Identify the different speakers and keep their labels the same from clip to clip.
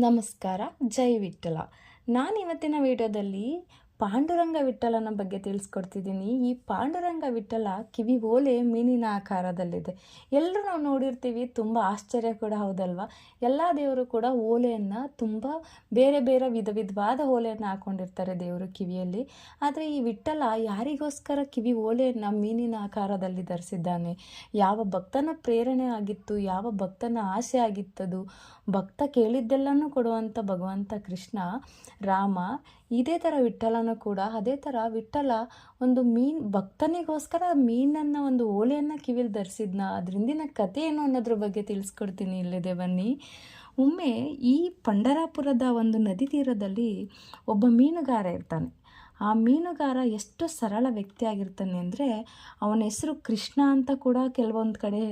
Speaker 1: ನಮಸ್ಕಾರ ಜೈ ವಿಠ್ಠಲ. ನಾನು ಇವತ್ತಿನ ವಿಡಿಯೋದಲ್ಲಿ ಪಾಂಡುರಂಗ ವಿಠಲನ ಬಗ್ಗೆ ತಿಳಿಸ್ಕೊಡ್ತಿದ್ದೀನಿ. ಈ ಪಾಂಡುರಂಗ ವಿಠಲ ಕಿವಿ ಓಲೆ ಮೀನಿನ ಆಕಾರದಲ್ಲಿದೆ. ಎಲ್ಲರೂ ನಾವು ನೋಡಿರ್ತೀವಿ, ತುಂಬ ಆಶ್ಚರ್ಯ ಕೂಡ ಹೌದಲ್ವಾ? ಎಲ್ಲ ದೇವರು ಕೂಡ ಓಲೆಯನ್ನು ತುಂಬ ಬೇರೆ ಬೇರೆ ವಿಧ ವಿಧವಾದ ಓಲೆಯನ್ನು ಹಾಕೊಂಡಿರ್ತಾರೆ ದೇವರು ಕಿವಿಯಲ್ಲಿ. ಆದರೆ ಈ ವಿಠಲ ಯಾರಿಗೋಸ್ಕರ ಕಿವಿ ಓಲೆಯನ್ನು ಮೀನಿನ ಆಕಾರದಲ್ಲಿ ಧರಿಸಿದ್ದಾನೆ? ಯಾವ ಭಕ್ತನ ಪ್ರೇರಣೆ ಆಗಿತ್ತು, ಯಾವ ಭಕ್ತನ ಆಸೆ ಆಗಿತ್ತದು? ಭಕ್ತ ಕೇಳಿದ್ದೆಲ್ಲನೂ ಕೊಡುವಂಥ ಭಗವಂತ ಕೃಷ್ಣ ರಾಮ ಇದೇ ಥರ ವಿಠ್ಠಲನೂ ಕೂಡ ಅದೇ ಥರ ವಿಠ್ಠಲ ಒಂದು ಮೀನು ಭಕ್ತನಿಗೋಸ್ಕರ ಮೀನನ್ನು ಒಂದು ಓಲೆಯನ್ನು ಕಿವಿಲಿ ಧರಿಸಿದ್ನ. ಅದರಿಂದಿನ ಕಥೆ ಏನು ಅನ್ನೋದ್ರ ಬಗ್ಗೆ ತಿಳಿಸ್ಕೊಡ್ತೀನಿ ಇಲ್ಲಿದೆ ಬನ್ನಿ. ಒಮ್ಮೆ ಈ ಪಂಡರಾಪುರದ ಒಂದು ನದಿ ತೀರದಲ್ಲಿ ಒಬ್ಬ ಮೀನುಗಾರ ಇರ್ತಾನೆ. ಆ ಮೀನುಗಾರ ಎಷ್ಟು ಸರಳ ವ್ಯಕ್ತಿ ಆಗಿರ್ತಾನೆ ಅಂದರೆ ಅವನ ಹೆಸರು ಕೃಷ್ಣ ಅಂತ ಕೂಡ ಕೆಲವೊಂದು ಕಡೆ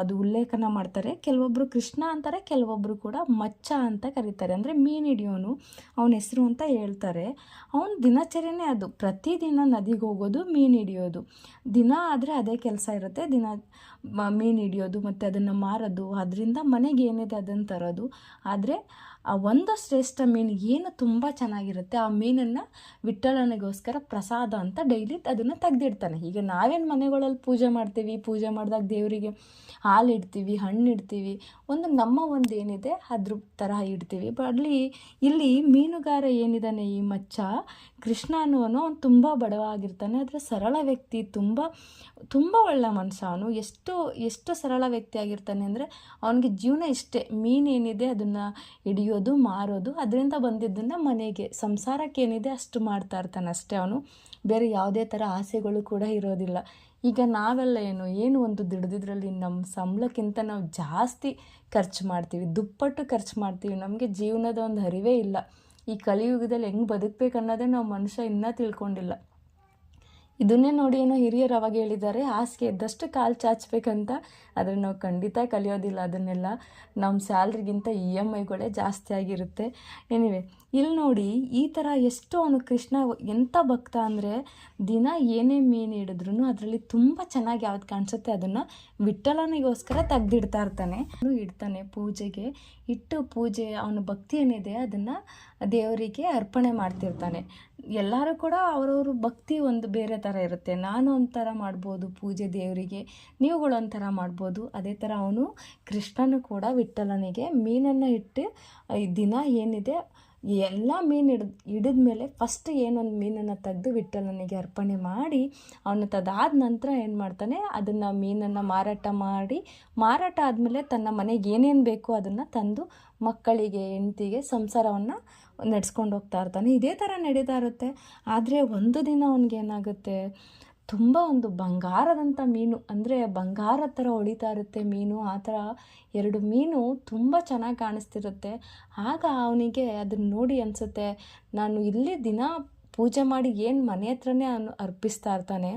Speaker 1: ಅದು ಉಲ್ಲೇಖನ ಮಾಡ್ತಾರೆ. ಕೆಲವೊಬ್ಬರು ಕೃಷ್ಣ ಅಂತಾರೆ ಕೆಲವೊಬ್ಬರು ಕೂಡ ಮಚ್ಚ ಅಂತ ಕರೀತಾರೆ. ಅಂದರೆ ಮೀನು ಹಿಡಿಯೋನು ಅವನ ಹೆಸರು ಅಂತ ಹೇಳ್ತಾರೆ. ಅವನ ದಿನಚರಿನೇ ಅದು. ಪ್ರತಿದಿನ ನದಿಗೆ ಹೋಗೋದು, ಮೀನು ಹಿಡಿಯೋದು. ದಿನ ಆದರೆ ಅದೇ ಕೆಲಸ ಇರುತ್ತೆ. ದಿನ ಮೀನು ಹಿಡಿಯೋದು, ಮತ್ತು ಅದನ್ನು ಮಾರೋದು. ಅದರಿಂದ ಮನೆಗೆ ಏನಿದೆ ಅದನ್ನು ತರೋದು. ಆದರೆ ಆ ಒಂದು ಶ್ರೇಷ್ಠ ಮೀನು ಏನು ತುಂಬ ಚೆನ್ನಾಗಿರುತ್ತೆ, ಆ ಮೀನನ್ನು ವಿಠ್ಠಲನಿಗೋಸ್ಕರ ಪ್ರಸಾದ ಅಂತ ಡೈಲಿ ಅದನ್ನು ತೆಗೆದಿಡ್ತಾನೆ. ಈಗ ನಾವೇನು ಮನೆಗಳಲ್ಲಿ ಪೂಜೆ ಮಾಡ್ತೀವಿ, ಪೂಜೆ ಮಾಡಿದಾಗ ದೇವರಿಗೆ ಹಾಲು ಇಡ್ತೀವಿ ಹಣ್ಣು ಇಡ್ತೀವಿ ಒಂದು ನಮ್ಮ ಒಂದು ಏನಿದೆ ಅದ್ರ ತರಹ ಇಡ್ತೀವಿ. ಅಲ್ಲಿ, ಇಲ್ಲಿ ಮೀನುಗಾರ ಏನಿದ್ದಾನೆ ಈ ಮಚ್ಚ, ಕೃಷ್ಣ ಅನ್ನುವನು ಅವನು ತುಂಬ ಬಡವ ಆಗಿರ್ತಾನೆ ಆದರೆ ಸರಳ ವ್ಯಕ್ತಿ, ತುಂಬ ತುಂಬ ಒಳ್ಳೆ ಮನುಷ್ಯ ಅವನು. ಎಷ್ಟು ಎಷ್ಟು ಸರಳ ವ್ಯಕ್ತಿ ಆಗಿರ್ತಾನೆ ಅಂದರೆ ಅವನಿಗೆ ಜೀವನ ಇಷ್ಟೇ. ಮೀನೇನಿದೆ ಅದನ್ನು ಹಿಡಿಯೋದು ಮಾರೋದು, ಅದರಿಂದ ಬಂದಿದ್ದನ್ನು ಮನೆಗೆ. ಸಂಸಾರಕ್ಕೆ ಏನಿದೆ ಅಷ್ಟು ಮಾಡ್ತಾ ಇರ್ತಾನೆ ಅಷ್ಟೇ ಅವನು. ಬೇರೆ ಯಾವುದೇ ಥರ ಆಸೆಗಳು ಕೂಡ ಇರೋದಿಲ್ಲ. ಈಗ ನಾವೆಲ್ಲ ಏನು ಏನು ಒಂದು ದುಡ್ದಿದ್ರಲ್ಲಿ ನಮ್ಮ ಸಂಬಳಕ್ಕಿಂತ ನಾವು ಜಾಸ್ತಿ ಖರ್ಚು ಮಾಡ್ತೀವಿ, ದುಪ್ಪಟ್ಟು ಖರ್ಚು ಮಾಡ್ತೀವಿ, ನಮಗೆ ಜೀವನದ ಒಂದು ಅರಿವೇ ಇಲ್ಲ. ಈ ಕಲಿಯುಗದಲ್ಲಿ ಹೆಂಗೆ ಬದುಕಬೇಕು ಅನ್ನೋದೇ ನಾವು ಮನುಷ್ಯ ಇನ್ನೂ ತಿಳ್ಕೊಂಡಿಲ್ಲ. ಇದನ್ನೇ ನೋಡಿ ಏನೋ ಹಿರಿಯರು ಅವಾಗ ಹೇಳಿದ್ದಾರೆ, ಹಾಸಿಗೆ ಇದ್ದಷ್ಟು ಕಾಲು ಚಾಚಬೇಕಂತ. ಆದರೆ ನಾವು ಖಂಡಿತ ಕಲಿಯೋದಿಲ್ಲ ಅದನ್ನೆಲ್ಲ. ನಮ್ಮ ಸ್ಯಾಲ್ರಿಗಿಂತ ಇ ಎಂ ಐಗಳೇ ಜಾಸ್ತಿ ಆಗಿರುತ್ತೆ. ಎನಿವೆ ಇಲ್ಲಿ ನೋಡಿ ಈ ಥರ ಎಷ್ಟು ಅವನು ಕೃಷ್ಣ ಎಂಥ ಭಕ್ತ ಅಂದರೆ ದಿನ ಏನೇ ಮೀನು ಹಿಡಿದ್ರು ಅದರಲ್ಲಿ ತುಂಬ ಚೆನ್ನಾಗಿ ಯಾವ್ದು ಕಾಣಿಸುತ್ತೆ ಅದನ್ನು ವಿಠಲನಿಗೋಸ್ಕರ ತೆಗ್ದಿಡ್ತಾ ಇರ್ತಾನೆ. ಅವನು ಇಡ್ತಾನೆ ಪೂಜೆಗೆ. ಇಟ್ಟು ಪೂಜೆ, ಅವನ ಭಕ್ತಿ ಏನಿದೆ ಅದನ್ನು ದೇವರಿಗೆ ಅರ್ಪಣೆ ಮಾಡ್ತಿರ್ತಾನೆ. ಎಲ್ಲರೂ ಕೂಡ ಅವರವ್ರ ಭಕ್ತಿ ಒಂದು ಬೇರೆ ಥರ ಇರುತ್ತೆ. ನಾನು ಒಂಥರ ಮಾಡ್ಬೋದು ಪೂಜೆ ದೇವರಿಗೆ, ನೀವುಗಳು ಒಂಥರ ಮಾಡ್ಬೋದು. ಅದೇ ಥರ ಅವನು ಕೃಷ್ಣನು ಕೂಡ ವಿಠಲನಿಗೆ ಮೀನನ್ನು ಇಟ್ಟು ಈ ದಿನ ಏನಿದೆ, ಎಲ್ಲ ಮೀನು ಹಿಡ್ದು ಹಿಡಿದ ಮೇಲೆ ಫಸ್ಟ್ ಏನೊಂದು ಮೀನನ್ನು ತೆಗೆದು ವಿಠಲನಿಗೆ ಅರ್ಪಣೆ ಮಾಡಿ, ಅವನು ತದಾದ ನಂತರ ಏನು ಮಾಡ್ತಾನೆ, ಅದನ್ನು ಮೀನನ್ನು ಮಾರಾಟ ಮಾಡಿ, ಮಾರಾಟ ಆದಮೇಲೆ ತನ್ನ ಮನೆಗೆ ಏನೇನು ಬೇಕೋ ಅದನ್ನು ತಂದು ಮಕ್ಕಳಿಗೆ, ಹೆಂಡತಿಗೆ ಸಂಸಾರವನ್ನು ನಡೆಸ್ಕೊಂಡು ಹೋಗ್ತಾ ಇರ್ತಾನೆ. ಇದೇ ಥರ ನಡೀತಾ ಇರುತ್ತೆ. ಆದರೆ ಒಂದು ದಿನ ಅವನಿಗೆ ಏನಾಗುತ್ತೆ? ತುಂಬ ಒಂದು ಬಂಗಾರದಂಥ ಮೀನು, ಅಂದರೆ ಬಂಗಾರ ಥರ ಹೊಳಿತಾ ಇರುತ್ತೆ ಮೀನು. ಆ ಥರ ಎರಡು ಮೀನು ತುಂಬ ಚೆನ್ನಾಗಿ ಕಾಣಿಸ್ತಿರುತ್ತೆ. ಆಗ ಅವನಿಗೆ ಅದನ್ನ ನೋಡಿ ಅನಿಸುತ್ತೆ, ನಾನು ಇಲ್ಲಿ ದಿನ ಪೂಜೆ ಮಾಡಿ ಏನು ಮನೆ ಹತ್ರನೇ ಅವನು ಅರ್ಪಿಸ್ತಾ ಇರ್ತಾನೆ.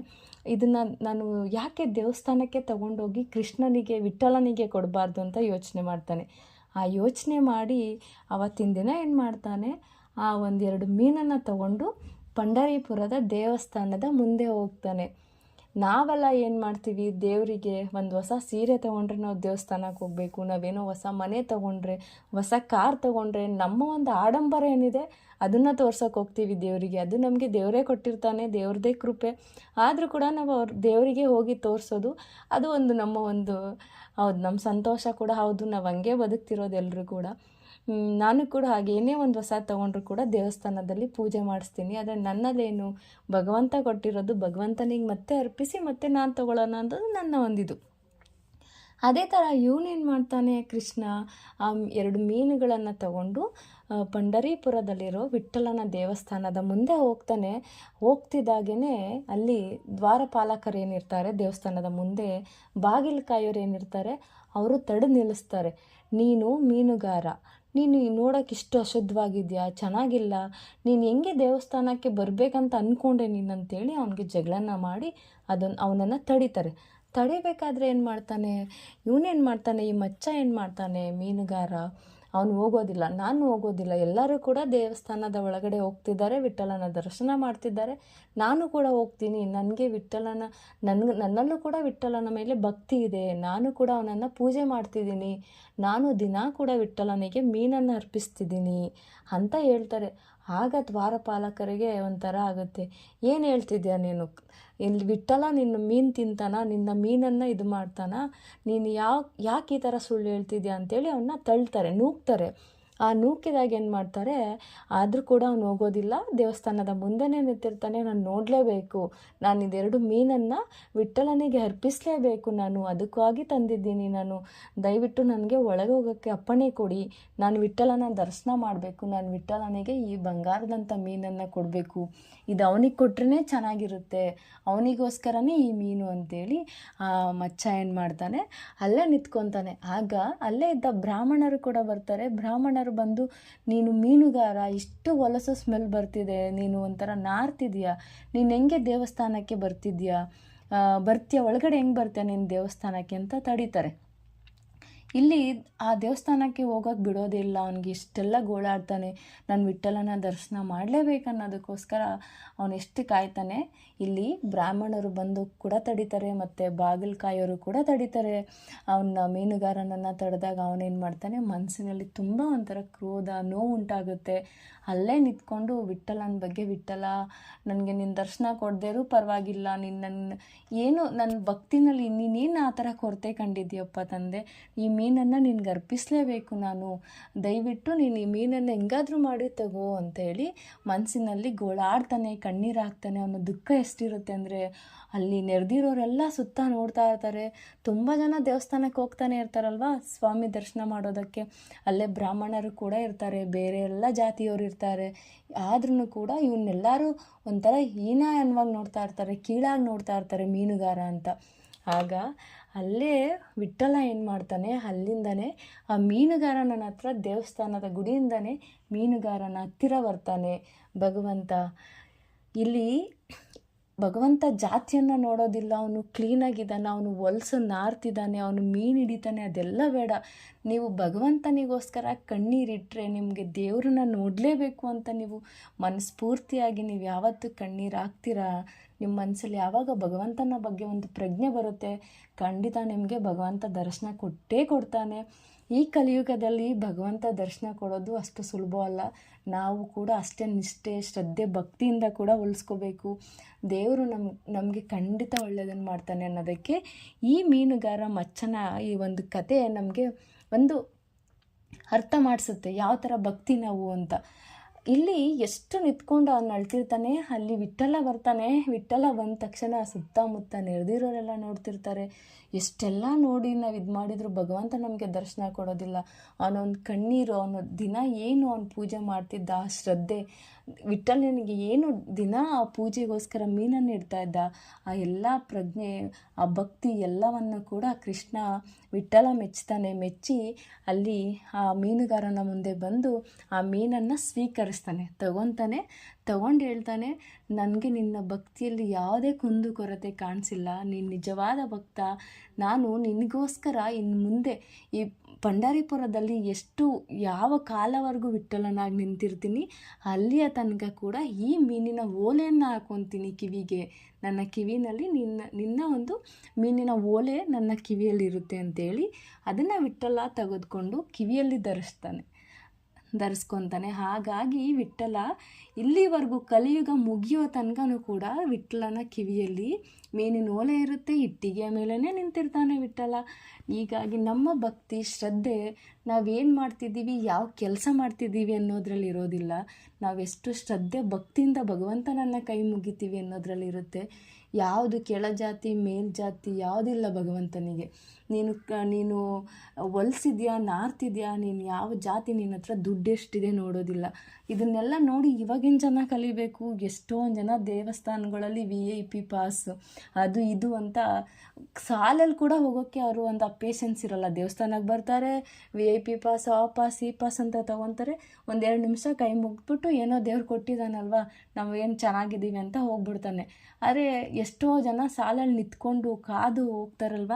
Speaker 1: ಇದನ್ನು ನಾನು ಯಾಕೆ ದೇವಸ್ಥಾನಕ್ಕೆ ತಗೊಂಡೋಗಿ ಕೃಷ್ಣನಿಗೆ ವಿಠಲನಿಗೆ ಕೊಡಬಾರ್ದು ಅಂತ ಯೋಚನೆ ಮಾಡ್ತಾನೆ. ಆ ಯೋಚನೆ ಮಾಡಿ ಅವತ್ತಿನ ದಿನ ಏನು ಮಾಡ್ತಾನೆ? ಆ ಒಂದೆರಡು ಮೀನನ್ನು ತಗೊಂಡು ಪಂಡರೀಪುರದ ದೇವಸ್ಥಾನದ ಮುಂದೆ ಹೋಗ್ತಾನೆ. ನಾವೆಲ್ಲ ಏನು ಮಾಡ್ತೀವಿ? ದೇವರಿಗೆ ಒಂದು ಹೊಸ ಸೀರೆ ತೊಗೊಂಡ್ರೆ ನಾವು ದೇವಸ್ಥಾನಕ್ಕೆ ಹೋಗಬೇಕು, ನಾವೇನೋ ಹೊಸ ಮನೆ ತೊಗೊಂಡ್ರೆ, ಹೊಸ ಕಾರ್ ತೊಗೊಂಡ್ರೆ, ನಮ್ಮ ಒಂದು ಆಡಂಬರ ಏನಿದೆ, ಅದನ್ನು ತೋರ್ಸೋಕೆ ಹೋಗ್ತೀವಿ ದೇವರಿಗೆ. ಅದು ನಮಗೆ ದೇವರೇ ಕೊಟ್ಟಿರ್ತಾನೆ, ದೇವ್ರದೇ ಕೃಪೆ. ಆದರೂ ಕೂಡ ನಾವು ಅವ್ರ ದೇವರಿಗೆ ಹೋಗಿ ತೋರಿಸೋದು, ಅದು ಒಂದು ನಮ್ಮ ಒಂದು, ಹೌದು ನಮ್ಮ ಸಂತೋಷ ಕೂಡ ಹೌದು. ನಾವು ಹಂಗೆ ಬದುಕ್ತಿರೋದು ಎಲ್ಲರೂ ಕೂಡ. ನಾನು ಕೂಡ ಹಾಗೆ, ಏನೇ ಒಂದು ಹೊಸ ತೊಗೊಂಡ್ರು ಕೂಡ ದೇವಸ್ಥಾನದಲ್ಲಿ ಪೂಜೆ ಮಾಡಿಸ್ತೀನಿ. ಆದರೆ ನನ್ನದೇನು ಭಗವಂತ ಕೊಟ್ಟಿರೋದು ಭಗವಂತನಿಗೆ ಮತ್ತೆ ಅರ್ಪಿಸಿ, ಮತ್ತೆ ನಾನು ತೊಗೊಳ್ಳೋಣ ಅನ್ನೋದು ನನ್ನ ಒಂದಿದು. ಅದೇ ಥರ ಇವನೇನು ಮಾಡ್ತಾನೆ, ಕೃಷ್ಣ ಆ ಎರಡು ಮೀನುಗಳನ್ನು ತಗೊಂಡು ಪಂಡರೀಪುರದಲ್ಲಿರೋ ವಿಠ್ಠಲನ ದೇವಸ್ಥಾನದ ಮುಂದೆ ಹೋಗ್ತಾನೆ. ಹೋಗ್ತಿದ್ದಾಗೇ ಅಲ್ಲಿ ದ್ವಾರಪಾಲಕರು ಏನಿರ್ತಾರೆ, ದೇವಸ್ಥಾನದ ಮುಂದೆ ಬಾಗಿಲು ಕಾಯೋರು ಏನಿರ್ತಾರೆ, ಅವರು ತಡೆ ನಿಲ್ಲಿಸ್ತಾರೆ. ನೀನು ಮೀನುಗಾರ ನೀನು ನೋಡೋಕೆ ಇಷ್ಟು ಅಶುದ್ಧವಾಗಿದೆಯಾ? ಚೆನ್ನಾಗಿಲ್ಲ. ನೀನು ಹೆಂಗೆ ದೇವಸ್ಥಾನಕ್ಕೆ ಬರಬೇಕಂತ ಅಂದ್ಕೊಂಡೆ ನೀನು ಅಂತೇಳಿ ಅವನಿಗೆ ಜಗಳನ ಮಾಡಿ ಅದನ್ನು ಅವನನ್ನು ತಡೀತಾರೆ. ತಡಿಬೇಕಾದ್ರೆ ಏನು ಮಾಡ್ತಾನೆ? ಇವನೇನು ಮಾಡ್ತಾನೆ? ಈ ಮಚ್ಚ ಏನು ಮಾಡ್ತಾನೆ? ಮೀನುಗಾರ. ಅವನು ಹೋಗೋದಿಲ್ಲ, ನಾನು ಹೋಗೋದಿಲ್ಲ, ಎಲ್ಲರೂ ಕೂಡ ದೇವಸ್ಥಾನದ ಒಳಗಡೆ ಹೋಗ್ತಿದ್ದಾರೆ ವಿಠಲನ ದರ್ಶನ ಮಾಡ್ತಿದ್ದಾರೆ. ನಾನು ಕೂಡ ಹೋಗ್ತೀನಿ, ನನಗೆ ವಿಠಲನ ನನಗೆ, ನನ್ನಲ್ಲೂ ಕೂಡ ವಿಠಲನ ಮೇಲೆ ಭಕ್ತಿ ಇದೆ. ನಾನು ಕೂಡ ಅವನನ್ನು ಪೂಜೆ ಮಾಡ್ತಿದ್ದೀನಿ. ನಾನು ದಿನ ಕೂಡ ವಿಠಲನಿಗೆ ಮೀನನ್ನು ಅರ್ಪಿಸ್ತಿದ್ದೀನಿ ಅಂತ ಹೇಳ್ತಾರೆ. ಆಗ ದ್ವಾರಪಾಲಕರಿಗೆ ಒಂಥರ ಆಗುತ್ತೆ. ಏನು ಹೇಳ್ತಿದ್ಯಾ ನೀನು? ಇಲ್ಲಿ ಬಿಟ್ಟಲ್ಲ ನಿನ್ನ ಮೀನು ತಿಂತಾನ? ನಿನ್ನ ಮೀನನ್ನು ಇದು ಮಾಡ್ತಾನ? ನೀನು ಯಾವ ಯಾಕೆ ಈ ಥರ ಸುಳ್ಳು ಹೇಳ್ತಿದ್ಯಾ ಅಂತೇಳಿ ಅವನ್ನ ತಳ್ತಾರೆ ನೂಕ್ತಾರೆ ಆ ನೂಕಿದಾಗ ಏನು ಮಾಡ್ತಾರೆ, ಆದರೂ ಕೂಡ ಅವನು ಹೋಗೋದಿಲ್ಲ, ದೇವಸ್ಥಾನದ ಮುಂದೆನೇ ನಿಂತಿರ್ತಾನೆ, ನಾನು ನೋಡಲೇಬೇಕು. ನಾನು ಇದೆರಡು ಮೀನನ್ನು ವಿಠಲನಿಗೆ ಅರ್ಪಿಸಲೇಬೇಕು ನಾನು, ಅದಕ್ಕಾಗಿ ತಂದಿದ್ದೀನಿ ನಾನು. ದಯವಿಟ್ಟು ನನಗೆ ಒಳಗೆ ಹೋಗೋಕ್ಕೆ ಅಪ್ಪಣೆ ಕೊಡಿ. ನಾನು ವಿಠಲನ ದರ್ಶನ ಮಾಡಬೇಕು, ನಾನು ವಿಠಲನಿಗೆ ಈ ಬಂಗಾರದಂಥ ಮೀನನ್ನು ಕೊಡಬೇಕು. ಇದು ಅವನಿಗೆ ಕೊಟ್ರೇ ಚೆನ್ನಾಗಿರುತ್ತೆ. ಅವನಿಗೋಸ್ಕರನೇ ಈ ಮೀನು ಅಂತೇಳಿ ಆ ಮಚ್ಚ ಏನು ಮಾಡ್ತಾನೆ, ಅಲ್ಲೇ ನಿಂತ್ಕೊತಾನೆ. ಆಗ ಅಲ್ಲೇ ಇದ್ದ ಬ್ರಾಹ್ಮಣರು ಕೂಡ ಬರ್ತಾರೆ. ಬ್ರಾಹ್ಮಣರು ಬಂದು, ನೀನು ಮೀನುಗಾರ, ಇಷ್ಟು ಹೊಲಸು ಸ್ಮೆಲ್ ಬರ್ತಿದೆ, ನೀನು ಒಂಥರ ನಾರ್ತಿದ್ಯಾ? ನೀನು ಹೆಂಗೆ ದೇವಸ್ಥಾನಕ್ಕೆ ಬರ್ತಿದ್ಯಾ? ಬರ್ತೀಯ? ಒಳಗಡೆ ಹೆಂಗೆ ಬರ್ತೀಯ ನೀನು ದೇವಸ್ಥಾನಕ್ಕೆ? ಅಂತ ತಡೀತಾರೆ. ಇಲ್ಲಿ ಆ ದೇವಸ್ಥಾನಕ್ಕೆ ಹೋಗೋಕೆ ಬಿಡೋದಿಲ್ಲ. ಅವನಿಗೆ ಇಷ್ಟೆಲ್ಲ ಗೋಳಾಡ್ತಾನೆ. ನಾನು ವಿಠಲನ ದರ್ಶನ ಮಾಡಲೇಬೇಕು ಅನ್ನೋದಕ್ಕೋಸ್ಕರ ಅವನು ಎಷ್ಟು ಕಾಯ್ತಾನೆ? ಇಲ್ಲಿ ಬ್ರಾಹ್ಮಣರು ಬಂದು ಕೂಡ ತಡೀತಾರೆ ಮತ್ತು ಬಾಗಿಲು ಕೂಡ ತಡೀತಾರೆ. ಅವನ ಮೀನುಗಾರನನ್ನು ತಡೆದಾಗ ಅವನೇನು ಮಾಡ್ತಾನೆ? ಮನಸ್ಸಿನಲ್ಲಿ ತುಂಬ ಒಂಥರ ಕ್ರೋಧ, ನೋವು ಉಂಟಾಗುತ್ತೆ. ಅಲ್ಲೇ ನಿಂತ್ಕೊಂಡು ವಿಠಲನ ಬಗ್ಗೆ ವಿಠಲ ನನಗೆ ನಿನ್ನ ದರ್ಶನ ಕೊಡದೇರೂ ಪರವಾಗಿಲ್ಲ. ನಿನ್ನ ಏನು ನನ್ನ ಭಕ್ತಿನಲ್ಲಿ ನೀನೇನು ಆ ಥರ ಕೊರತೆ ಕಂಡಿದ್ದೀಯಪ್ಪ ತಂದೆ? ಈ ಮೀನನ್ನು ನಿನ್ಗೆ ಅರ್ಪಿಸಲೇಬೇಕು ನಾನು. ದಯವಿಟ್ಟು ನೀನು ಈ ಮೀನನ್ನು ಹೆಂಗಾದರೂ ಮಾಡಿ ತಗೋ ಅಂತೇಳಿ ಮನಸ್ಸಿನಲ್ಲಿ ಗೋಳಾಡ್ತಾನೆ, ಕಣ್ಣೀರು ಹಾಕ್ತಾನೆ ಅವನ ದುಃಖ ಎಷ್ಟಿರುತ್ತೆ ಅಂದರೆ ಅಲ್ಲಿ ನೆರೆದಿರೋರೆಲ್ಲ ಸುತ್ತ ನೋಡ್ತಾ ಇರ್ತಾರೆ. ತುಂಬ ಜನ ದೇವಸ್ಥಾನಕ್ಕೆ ಹೋಗ್ತಾನೆ ಇರ್ತಾರಲ್ವ ಸ್ವಾಮಿ ದರ್ಶನ ಮಾಡೋದಕ್ಕೆ. ಅಲ್ಲೇ ಬ್ರಾಹ್ಮಣರು ಕೂಡ ಇರ್ತಾರೆ, ಬೇರೆ ಎಲ್ಲ ಜಾತಿಯವರು ಇರ್ತಾರೆ. ಆದ್ರೂ ಕೂಡ ಇವನ್ನೆಲ್ಲರೂ ಒಂಥರ ಹೀನಾಯನ್ವಾಗಿ ನೋಡ್ತಾ ಇರ್ತಾರೆ, ಕೀಳಾಗಿ ನೋಡ್ತಾ ಇರ್ತಾರೆ ಮೀನುಗಾರ ಅಂತ. ಆಗ ಅಲ್ಲೇ ವಿಠ್ಠಲ ಏನು ಮಾಡ್ತಾನೆ? ಅಲ್ಲಿಂದನೇ ಆ ಮೀನುಗಾರನ ಹತ್ರ ದೇವಸ್ಥಾನದ ಗುಡಿಯಿಂದನೇ ಮೀನುಗಾರನ ಹತ್ತಿರ ಬರ್ತಾನೆ ಭಗವಂತ. ಇಲ್ಲಿ ಭಗವಂತ ಜಾತಿಯನ್ನು ನೋಡೋದಿಲ್ಲ, ಅವನು ಕ್ಲೀನಾಗಿದ್ದಾನೆ ಅವನು ಹೊಲ್ಸು ನಾರ್ತಿದ್ದಾನೆ, ಅವನು ಮೀನು ಹಿಡಿತಾನೆ, ಅದೆಲ್ಲ ಬೇಡ. ನೀವು ಭಗವಂತನಿಗೋಸ್ಕರ ಕಣ್ಣೀರಿಟ್ಟರೆ ನಿಮಗೆ ದೇವ್ರನ್ನ ನೋಡಲೇಬೇಕು ಅಂತ ನೀವು ಮನಸ್ಫೂರ್ತಿಯಾಗಿ ನೀವು ಯಾವತ್ತು ಕಣ್ಣೀರು ಹಾಕ್ತೀರಾ? ನಿಮ್ಮ ಮನಸ್ಸಲ್ಲಿ ಯಾವಾಗ ಭಗವಂತನ ಬಗ್ಗೆ ಒಂದು ಪ್ರಜ್ಞೆ ಬರುತ್ತೆ, ಖಂಡಿತ ನಿಮಗೆ ಭಗವಂತ ದರ್ಶನ ಕೊಟ್ಟೇ ಕೊಡ್ತಾನೆ. ಈ ಕಲಿಯುಗದಲ್ಲಿ ಭಗವಂತ ದರ್ಶನ ಕೊಡೋದು ಅಷ್ಟು ಸುಲಭ ಅಲ್ಲ. ನಾವು ಕೂಡ ಅಷ್ಟೇ ನಿಷ್ಠೆ, ಶ್ರದ್ಧೆ, ಭಕ್ತಿಯಿಂದ ಕೂಡ ಉಳಿಸ್ಕೋಬೇಕು. ದೇವರು ನಮ್, ನಮಗೆ ಖಂಡಿತ ಒಳ್ಳೆಯದನ್ನು ಮಾಡ್ತಾನೆ ಅನ್ನೋದಕ್ಕೆ ಈ ಮೀನುಗಾರ ಮಚ್ಚನ ಈ ಒಂದು ಕತೆ ನಮಗೆ ಒಂದು ಅರ್ಥ ಮಾಡಿಸುತ್ತೆ. ಯಾವ ಥರ ಭಕ್ತಿ ನಾವು ಅಂತ. ಇಲ್ಲಿ ಎಷ್ಟು ನಿಂತ್ಕೊಂಡು ಅವ್ನು ಅಳ್ತಿರ್ತಾನೆ, ಅಲ್ಲಿ ವಿಠಲ ಬರ್ತಾನೆ. ವಿಠಲ ಬಂದ ತಕ್ಷಣ ಸುತ್ತಮುತ್ತ ನೆರೆದಿರೋರೆಲ್ಲ ನೋಡ್ತಿರ್ತಾರೆ. ಎಷ್ಟೆಲ್ಲ ನೋಡಿ ನಾವು ಇದು ಮಾಡಿದ್ರು ಭಗವಂತ ನಮಗೆ ದರ್ಶನ ಕೊಡೋದಿಲ್ಲ. ಅವನೊಂದು ಕಣ್ಣೀರು ಅವನ ದಿನ ಏನು ಅವ್ನು ಪೂಜೆ ಮಾಡ್ತಿದ್ದ ಆ ಶ್ರದ್ಧೆ ವಿಠ್ಠಲನಿಗೆ ಏನು ದಿನ ಆ ಪೂಜೆಗೋಸ್ಕರ ಮೀನನ್ನು ಇಡ್ತಾ ಇದ್ದ? ಆ ಎಲ್ಲ ಪ್ರಜ್ಞೆ, ಆ ಭಕ್ತಿ ಎಲ್ಲವನ್ನು ಕೂಡ ಕೃಷ್ಣ ವಿಠ್ಠಲ ಮೆಚ್ತಾನೆ ಮೆಚ್ಚಿ ಅಲ್ಲಿ ಆ ಮೀನುಗಾರನ ಮುಂದೆ ಬಂದು ಆ ಮೀನನ್ನು ಸ್ವೀಕರಿಸ್ತಾನೆ. ತಗೊತಾನೆ. ತಗೊಂಡು ಹೇಳ್ತಾನೆ, ನನಗೆ ನಿನ್ನ ಭಕ್ತಿಯಲ್ಲಿ ಯಾವುದೇ ಕುಂದು ಕೊರತೆ ಕಾಣಿಸಿಲ್ಲ. ನೀನು ನಿಜವಾದ ಭಕ್ತ. ನಾನು ನಿನಗೋಸ್ಕರ ಇನ್ನು ಮುಂದೆ ಈ ಪಂಡಾರಿಪುರದಲ್ಲಿ ಎಷ್ಟು, ಯಾವ ಕಾಲವರೆಗೂ ವಿಠಲನಾಗಿ ನಿಂತಿರ್ತೀನಿ. ಅಲ್ಲಿಯ ತನಕ ಕೂಡ ಈ ಮೀನಿನ ಓಲೆಯನ್ನು ಹಾಕೊತೀನಿ ಕಿವಿಗೆ. ನನ್ನ ಕಿವಿನಲ್ಲಿ ನಿನ್ನ ನಿನ್ನ ಒಂದು ಮೀನಿನ ಓಲೆ ನನ್ನ ಕಿವಿಯಲ್ಲಿರುತ್ತೆ ಅಂತೇಳಿ ಅದನ್ನು ವಿಠಲ ತೆಗೆದುಕೊಂಡು ಕಿವಿಯಲ್ಲಿ ಧರಿಸ್ತಾನೆ. ಧರಿಸ್ಕೊತಾನೆ. ಹಾಗಾಗಿ ವಿಠ್ಠಲ ಇಲ್ಲಿವರೆಗೂ ಕಲಿಯುಗ ಮುಗಿಯೋ ತನಕನೂ ಕೂಡ ವಿಠ್ಠಲನ ಕಿವಿಯಲ್ಲಿ ಮೇನಿನ ಓಲೆ ಇರುತ್ತೆ, ಇಟ್ಟಿಗೆಯ ಮೇಲೇ ನಿಂತಿರ್ತಾನೆ ವಿಠ್ಠಲ. ಹೀಗಾಗಿ ನಮ್ಮ ಭಕ್ತಿ, ಶ್ರದ್ಧೆ, ನಾವೇನು ಮಾಡ್ತಿದ್ದೀವಿ, ಯಾವ ಕೆಲಸ ಮಾಡ್ತಿದ್ದೀವಿ ಅನ್ನೋದ್ರಲ್ಲಿ ಇರೋದಿಲ್ಲ. ನಾವೆಷ್ಟು ಶ್ರದ್ಧೆ, ಭಕ್ತಿಯಿಂದ ಭಗವಂತನನ್ನು ಕೈ ಮುಗಿತೀವಿ ಅನ್ನೋದ್ರಲ್ಲಿರುತ್ತೆ ಯಾವುದು ಕೆಳಜಾತಿ ಮೇಲ್ಜಾತಿ ಯಾವುದಿಲ್ಲ ಭಗವಂತನಿಗೆ. ನೀನು ನೀನು ಹೊಲ್ಸಿದ್ಯಾ, ನಾರ್ತಿದ್ಯಾ, ನೀನು ಯಾವ ಜಾತಿ ನಿನ್ನ ಹತ್ರ ದುಡ್ಡು ಎಷ್ಟಿದೆ ನೋಡೋದಿಲ್ಲ. ಇದನ್ನೆಲ್ಲ ನೋಡಿ ಇವಾಗಿನ ಜನ ಕಲಿಬೇಕು. ಎಷ್ಟೊಂದು ಜನ ದೇವಸ್ಥಾನಗಳಲ್ಲಿ ವಿ ಐ ಪಿ ಪಾಸ್ ಅದು ಇದು ಅಂತ ಸಾಲಲ್ಲಿ ಕೂಡ ಹೋಗೋಕ್ಕೆ ಅವರು ಒಂದು ಪೇಷನ್ಸ್ ಇರಲ್ಲ. ದೇವಸ್ಥಾನಕ್ಕೆ ಬರ್ತಾರೆ ವಿ ಐ ಪಿ ಪಾಸ್ ಆ ಪಾಸ್ ಈ ಪಾಸ್ ಅಂತ ತೊಗೊತಾರೆ. ಒಂದೆರಡು ನಿಮಿಷ ಕೈ ಮುಗಿದ್ಬಿಟ್ಟು ಏನೋ ದೇವ್ರು ಕೊಟ್ಟಿದ್ದಾನಲ್ವ ನಾವು ಏನು ಚೆನ್ನಾಗಿದ್ದೀವಿ ಅಂತ ಹೋಗ್ಬಿಡ್ತಾನೆ. ಆದರೆ ಎಷ್ಟೋ ಜನ ಸಾಲಲ್ಲಿ ನಿಂತ್ಕೊಂಡು ಕಾದು ಹೋಗ್ತಾರಲ್ವ,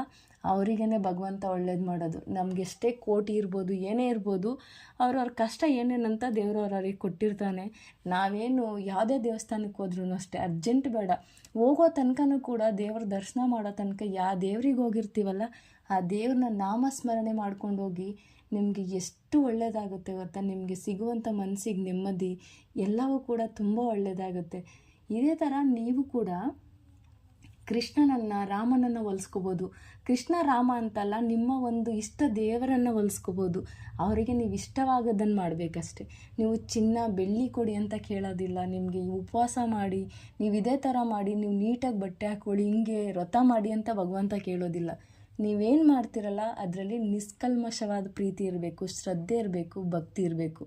Speaker 1: ಅವರಿಗೇ ಭಗವಂತ ಒಳ್ಳೇದು ಮಾಡೋದು. ನಮ್ಗೆ ಎಷ್ಟೇ ಕೋಟಿ ಇರ್ಬೋದು, ಏನೇ ಇರ್ಬೋದು ಅವ್ರವ್ರ ಕಷ್ಟ ಏನೇನಂತ ದೇವರು ಅವ್ರವ್ರಿಗೆ ಕೊಟ್ಟಿರ್ತಾನೆ. ನಾವೇನು ಯಾವುದೇ ದೇವಸ್ಥಾನಕ್ಕೆ ಹೋದ್ರೂ ಅಷ್ಟೇ ಅರ್ಜೆಂಟ್ ಬೇಡ. ಹೋಗೋ ತನಕನೂ ಕೂಡ ದೇವ್ರ ದರ್ಶನ ಮಾಡೋ ತನಕ ಯಾವ ದೇವ್ರಿಗೆ ಹೋಗಿರ್ತೀವಲ್ಲ, ಆ ದೇವ್ರನ್ನ ನಾಮಸ್ಮರಣೆ ಮಾಡ್ಕೊಂಡು ಹೋಗಿ ನಿಮಗೆ ಎಷ್ಟು ಒಳ್ಳೆಯದಾಗುತ್ತೆ ಗೊತ್ತಾ? ನಿಮಗೆ ಸಿಗುವಂಥ ಮನಸ್ಸಿಗೆ ನೆಮ್ಮದಿ ಎಲ್ಲವೂ ಕೂಡ ತುಂಬ ಒಳ್ಳೆಯದಾಗುತ್ತೆ ಇದೇ ಥರ ನೀವು ಕೂಡ ಕೃಷ್ಣನನ್ನು, ರಾಮನನ್ನು ಹೊಲಿಸ್ಕೋಬೋದು. ಕೃಷ್ಣ, ರಾಮ ಅಂತಲ್ಲ, ನಿಮ್ಮ ಒಂದು ಇಷ್ಟ ದೇವರನ್ನು ಹೊಲಿಸ್ಕೋಬೋದು. ಅವರಿಗೆ ನೀವು ಇಷ್ಟವಾಗೋದನ್ನು ಮಾಡಬೇಕಷ್ಟೆ. ನೀವು ಚಿನ್ನ, ಬೆಳ್ಳಿ ಕೊಡಿ ಅಂತ ಕೇಳೋದಿಲ್ಲ. ನಿಮಗೆ ಉಪವಾಸ ಮಾಡಿ, ನೀವು ಇದೇ ಥರ ಮಾಡಿ, ನೀವು ನೀಟಾಗಿ ಬಟ್ಟೆ ಹಾಕ್ಕೊಳ್ಳಿ, ಹಿಂಗೆ ವ್ರತ ಮಾಡಿ ಅಂತ ಭಗವಂತ ಕೇಳೋದಿಲ್ಲ. ನೀವೇನು ಮಾಡ್ತಿರಲ್ಲ, ಅದರಲ್ಲಿ ನಿಷ್ಕಲ್ಮಶವಾದ ಪ್ರೀತಿ ಇರಬೇಕು, ಶ್ರದ್ಧೆ ಇರಬೇಕು, ಭಕ್ತಿ ಇರಬೇಕು.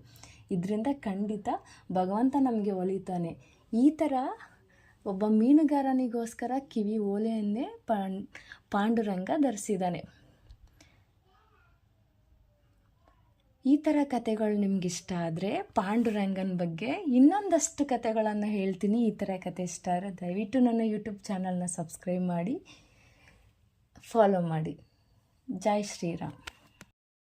Speaker 1: ಇದರಿಂದ ಖಂಡಿತ ಭಗವಂತ ನಮಗೆ ಒಲಿತಾನೆ ಈ ಥರ ಒಬ್ಬ ಮೀನುಗಾರನಿಗೋಸ್ಕರ ಕಿವಿ ಓಲೆಯನ್ನೇ ಪಾಂಡ್, ಪಾಂಡುರಂಗ ಧರಿಸಿದ್ದಾನೆ. ಈ ಥರ ಕತೆಗಳು ನಿಮಗಿಷ್ಟ ಆದರೆ ಪಾಂಡುರಂಗನ ಬಗ್ಗೆ ಇನ್ನೊಂದಷ್ಟು ಕತೆಗಳನ್ನು ಹೇಳ್ತೀನಿ. ಈ ಥರ ಕತೆ ಇಷ್ಟ ಆದರೆ ದಯವಿಟ್ಟು ನನ್ನ ಯೂಟ್ಯೂಬ್ ಚಾನಲ್ನ ಸಬ್ಸ್ಕ್ರೈಬ್ ಮಾಡಿ ಫಾಲೋ ಮಾಡಿ. ಜೈ ಶ್ರೀರಾಮ್.